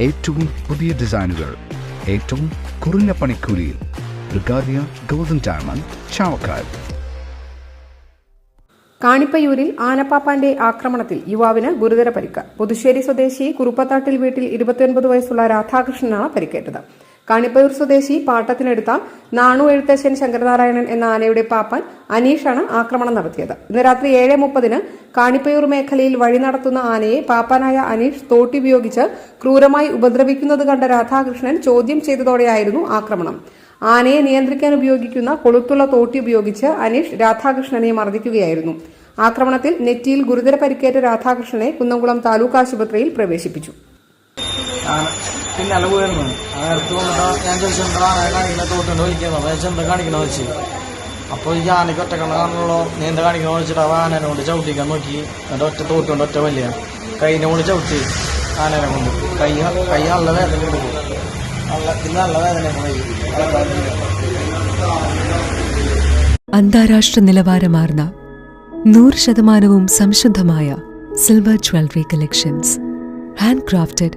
ഏറ്റവും പുതിയ ഡിസൈനുകൾ ഏറ്റവും കുറഞ്ഞ പണിക്കൂലിയിൽ. ബ്രിഗാദിയ ഗോൾഡൻ ഡയമണ്ട് ചാവക്കാട്. കാണിപ്പയൂരിൽ ആനപ്പാപ്പാന്റെ ആക്രമണത്തിൽ യുവാവിന് ഗുരുതര പരിക്ക്. പുതുശ്ശേരി സ്വദേശി കുറുപ്പത്താട്ടിൽ വീട്ടിൽ ഇരുപത്തിയൊൻപത് വയസ്സുള്ള രാധാകൃഷ്ണനാണ് പരിക്കേറ്റത്. കാണിപ്പയൂർ സ്വദേശി പാട്ടത്തിനെടുത്ത നാണു എഴുത്തച്ഛൻ ശങ്കരനാരായണൻ എന്ന ആനയുടെ പാപ്പൻ അനീഷാണ് ആക്രമണം നടത്തിയത്. ഇന്ന് രാത്രി ഏഴ് മുപ്പതിന് കാണിപ്പയൂർ മേഖലയിൽ വഴി നടത്തുന്ന ആനയെ പാപ്പാനായ അനീഷ് തോട്ടുപയോഗിച്ച് ക്രൂരമായി ഉപദ്രവിക്കുന്നത് കണ്ട രാധാകൃഷ്ണൻ ചോദ്യം ചെയ്തതോടെയായിരുന്നു ആക്രമണം. ആനയെ നിയന്ത്രിക്കാൻ ഉപയോഗിക്കുന്ന കൊളുത്തുള്ള തോട്ടി ഉപയോഗിച്ച് അനീഷ് രാധാകൃഷ്ണനെ മർദ്ദിക്കുകയായിരുന്നു. ആക്രമണത്തിൽ നെറ്റിയിൽ ഗുരുതര പരിക്കേറ്റ രാധാകൃഷ്ണനെ കുന്നംകുളം താലൂക്ക് ആശുപത്രിയിൽ പ്രവേശിപ്പിച്ചു. ഞാൻ അളവ് പോയിരുന്നു അത് എടുത്തു വന്നിട്ട് ഞാൻ ചോദിച്ചു എന്താ ആന കാണിക്കുന്ന തോട്ടുണ്ട് വലിക്കുന്നത് അപ്പോൾ എന്താ കാണിക്കണമെന്ന് വെച്ച്? അപ്പോൾ ഈ ആനയ്ക്ക് ഒറ്റക്കണ്ണ കാണുള്ളൂ നീ എന്താ കാണിക്കണമെന്ന് വെച്ചിട്ട് അവ ആനനെ കൊണ്ട് ചവിട്ടിക്കാൻ നോക്കി. എന്നിട്ട് ഒറ്റ തോട്ടുണ്ട് ഒറ്റ വലിയ. കൈനെ കൊണ്ട് ചവിട്ടി ആനനെ കൊണ്ട്. കൈ കൈ നല്ല വേദന എടുക്കും. നല്ല ഇന്ന് നല്ല വേദന അന്താരാഷ്ട്ര നിലവാരമാർന്ന നൂറ് ശതമാനവും സംശുദ്ധമായ silver jewellery collections hand crafted